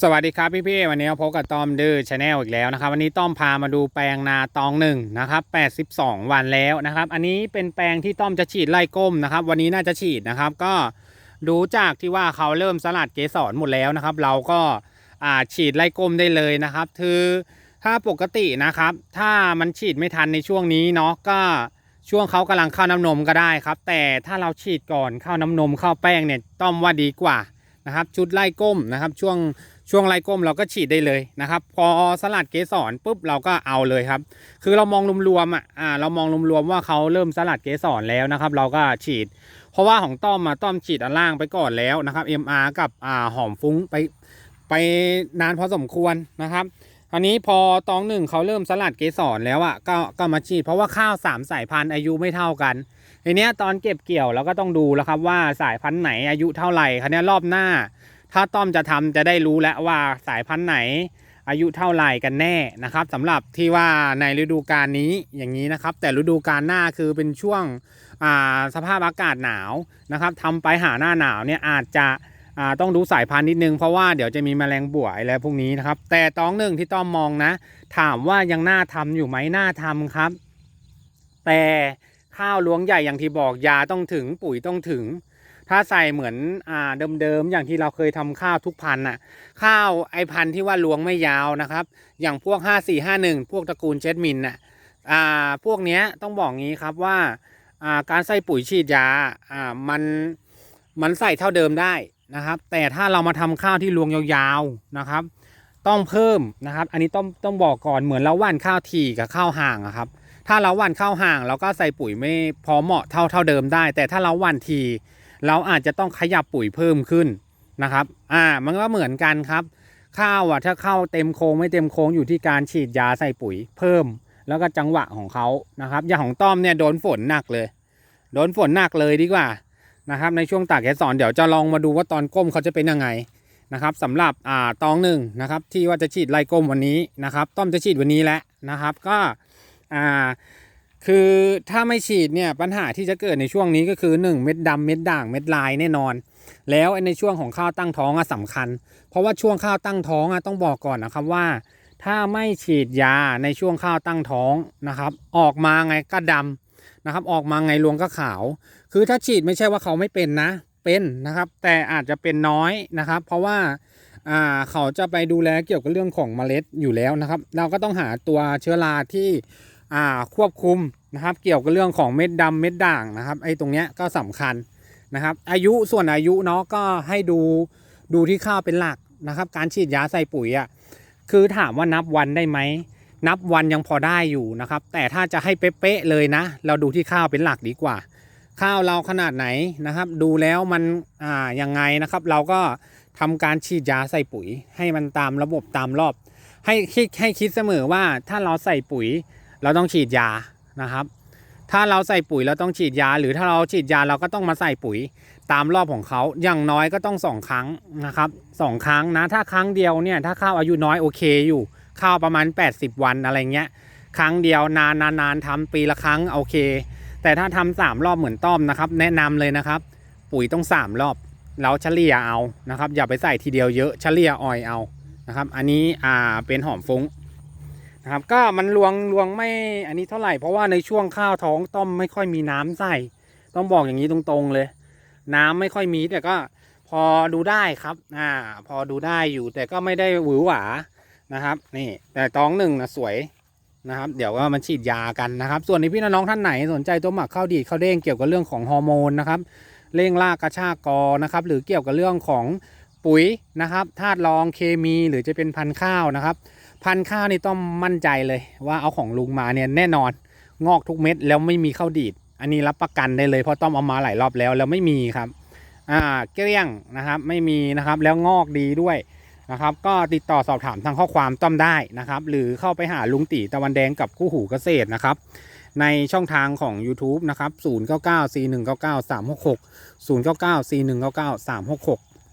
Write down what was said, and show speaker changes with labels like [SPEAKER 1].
[SPEAKER 1] สวัสดีครับพี่ๆวันนี้พบกับต้อมดื้อชาแนลอีกแล้วนะครับ วันนี้ต้อมพามาดูแปลงนาตองหนึ่งนะครับ82 วันแล้วนะครับ อันนี้เป็นแปลงที่ต้อมจะฉีดไล่ก้มนะครับ วันนี้น่าจะฉีดนะครับ ก็ดูจากที่ว่าเขาเริ่มสลัดเกสรหมดแล้วนะครับ เราก็อาฉีดไล่ก้มได้เลยนะครับคือถ้าปกตินะครับ ถ้ามันฉีดไม่ทันในช่วงนี้เนาะก็ช่วงเขากำลังเข้าน้ำนมก็ได้ครับ แต่ถ้าเราฉีดก่อนเข้าน้ำนมเข้าแป้งเนี่ยต้อมว่าดีกว่า นะครับชุดไล่ก้มนะครับช่วงช่วงไล่ก้มเราก็ฉีดได้เลยนะครับพอสลัดเกสรปุ๊บเราก็เอาเลยครับ คือเรามองรวมๆอะอ่าเรามองรวมๆว่าเขาเริ่มสลัดเกสรแล้วนะครับ เราก็ฉีด เพราะว่าของต้อมมาต้อมฉีดอันล่างไปก่อนแล้วนะครับ MR กับอ่าหอมฟุ้งไปไปนานพอสมควรนะครับ อันนี้พอตองหนึ่งเขาเริ่มสลัดเกสรแล้วอะก็ก็มาฉีดเพราะว่าข้าวสามสายพันธุ์อายุไม่เท่ากันทีเนี้ยตอนเก็บเกี่ยวเราก็ต้องดูแล้วครับว่าสายพันธุ์ไหนอายุเท่าไหร่คันนี้รอบหน้า ถ้าต้อมจะทำจะได้รู้แล้วว่าสายพันธุ์ไหนอายุเท่าไหร่กันแน่นะครับสำหรับที่ว่าในฤดูกาลนี้อย่างนี้นะครับ แต่ฤดูกาลหน้าคือเป็นช่วงสภาพอากาศหนาวนะครับทำไปหาหน้าหนาวเนี่ยอาจจะ ต้องดูสายพันธุ์นิดนึงเพราะว่าเดี๋ยวจะมีแมลงบ่วอะไรพวกนี้นะครับ แต่ตองหนึ่งที่ต้อมมองนะ ถามว่ายังน่าทำอยู่ไหมน่าทำครับ แต่ข้าวล้วงใหญ่อย่างที่บอกยาต้องถึงปุ๋ยต้องถึง ถ้าใส่เหมือนอ่าเดิมๆอย่างที่เราเคยทำข้าวทุกพันธุ์น่ะ ข้าวไอพันธุ์ที่ว่าล้วงไม่ยาวนะครับ อย่างพวก 5451 พวกตระกูลเจดมินน่ะอ่าพวกเนี้ยต้องบอกงี้ครับว่าอ่าการใส่ปุ๋ยฉีดยาอ่ามันมันใส่เท่าเดิมได้ นะครับ แต่ถ้าเรามาทำข้าวที่ลวงยาวๆนะครับ ต้องเพิ่มนะครับ อันนี้ต้องต้องบอกก่อนเหมือนเราว่านข้าวทีกับข้าวห่างครับ ถ้าเราว่านข้าวห่างเราก็ใส่ปุ๋ยไม่พอเหมาะเท่าเท่าเดิมได้ แต่ถ้าเราว่านทีเราอาจจะต้องขยับปุ๋ยเพิ่มขึ้นนะครับ อ่า มันก็เหมือนกันครับข้าวอะถ้าข้าวเต็มโค้งไม่เต็มโค้งอยู่ที่การฉีดยาใส่ปุ๋ยเพิ่ม แล้วก็จังหวะของเขานะครับ อย่างของต้อมเนี่ยโดนฝนหนักเลย โดนฝนหนักเลยดีกว่า นะครับในช่วงตากแกสอนเดี๋ยวจะลองมาดูว่าตอนก้มเขาจะเป็นยังไงนะครับสำหรับอ่าตองหนึ่งนะครับที่ว่าจะฉีดไล่ก้มวันนี้นะครับ ต้อมจะฉีดวันนี้แหละนะครับก็อ่าคือถ้าไม่ฉีดเนี่ยปัญหาที่จะเกิดในช่วงนี้ก็คือ 1 เม็ดดำเม็ดด่างเม็ดลายแน่นอน แล้วในช่วงของข้าวตั้งท้องอะสำคัญ เพราะว่าช่วงข้าวตั้งท้องอะต้องบอกก่อนนะครับว่า ถ้าไม่ฉีดยาในช่วงข้าวตั้งท้องนะครับ ออกมาไงก็ดำ นะครับ ออกมาไงรวงก็ขาว คือถ้าฉีดไม่ใช่ว่าเขาไม่เป็นนะ เป็นนะครับ แต่อาจจะเป็นน้อยนะครับ เพราะว่าเขาจะไปดูแลเกี่ยวกับเรื่องของเมล็ดอยู่แล้วนะครับ เราก็ต้องหาตัวเชื้อราที่ควบคุมนะครับ เกี่ยวกับเรื่องของเม็ดดำเม็ดด่างนะครับ ไอ้ตรงเนี้ยก็สำคัญนะครับ อายุส่วนอายุเนาะก็ให้ดูดูที่ข้าวเป็นหลักนะครับ การฉีดยาใส่ปุ๋ยอะ่ะคือถามว่านับวันได้ไหม นับวันยังพอได้อยู่นะครับ แต่ถ้าจะให้เป๊ะๆเลยนะ เราดูที่ข้าวเป็นหลักดีกว่า ข้าวเราขนาดไหนนะครับ ดูแล้วมันอ่ายังไงนะครับ เราก็ทำการฉีดยาใส่ปุ๋ย ให้มันตามระบบตามรอบ ให้คิดให้คิดเสมอว่าถ้าเราใส่ปุ๋ย เราต้องฉีดยานะครับ ถ้าเราใส่ปุ๋ยเราต้องฉีดยา หรือถ้าเราฉีดยาเราก็ต้องมาใส่ปุ๋ยตามรอบของเขาอย่างน้อยก็ต้องสองครั้งนะครับสองครั้งนะถ้าครั้งเดียวเนี่ยถ้าข้าวอายุน้อยโอเคอยู่ ข้าวประมาณ 80 วันอะไรเงี้ย ครั้งเดียวนานนานนานทำปีละครั้งโอเค แต่ถ้าทำสามรอบเหมือนต้อมนะครับ แนะนำเลยนะครับ ปุ๋ยต้องสามรอบแล้วเฉลี่ยเอานะครับ อย่าไปใส่ทีเดียวเยอะเฉลี่ยออยเอานะครับ อันนี้อ่าเป็นหอมฟุ้งนะครับก็มันลวงลวงไม่อันนี้เท่าไหร่เพราะว่าในช่วงข้าวท้องต้มไม่ค่อยมีน้ำใส่ ต้องบอกอย่างนี้ตรงๆเลย น้ำไม่ค่อยมีแต่ก็พอดูได้ครับอ่าพอดูได้อยู่แต่ก็ไม่ได้หวือหวา นะครับ นี่แต่ตองหนึ่งนะสวยนะครับ เดี๋ยวก็มันฉีดยากันนะครับ ส่วนในพี่น้องท่านไหนสนใจตัวหมักข้าวดีข้าวเด้งเกี่ยวกับเรื่องของฮอร์โมนนะครับเร่งรากกระชากกอนะครับ หรือเกี่ยวกับเรื่องของปุ๋ยนะครับธาตุรองเคมีหรือจะเป็นพันธุ์ข้าวนะครับ พันธุ์ข้าวนี่ต้องมั่นใจเลยว่าเอาของลุงมาเนี่ยแน่นอนงอกทุกเม็ดแล้วไม่มีข้าวดีด อันนี้รับประกันได้เลยเพราะต้อมเอามาหลายรอบแล้วแล้วไม่มีครับ อ่าเกลี้ยงนะครับไม่มีนะครับแล้วงอกดีด้วย นะครับ ก็ติดต่อสอบถามทางข้อความต้อมได้นะครับ หรือเข้าไปหาลุงตีตะวันแดงกับคู่หูเกษตรนะครับ ในช่องทางของ YouTube นะครับ 0 9 9 4 1 9 9 3 6 6 0 9 9 4 1 9 9 3 6 6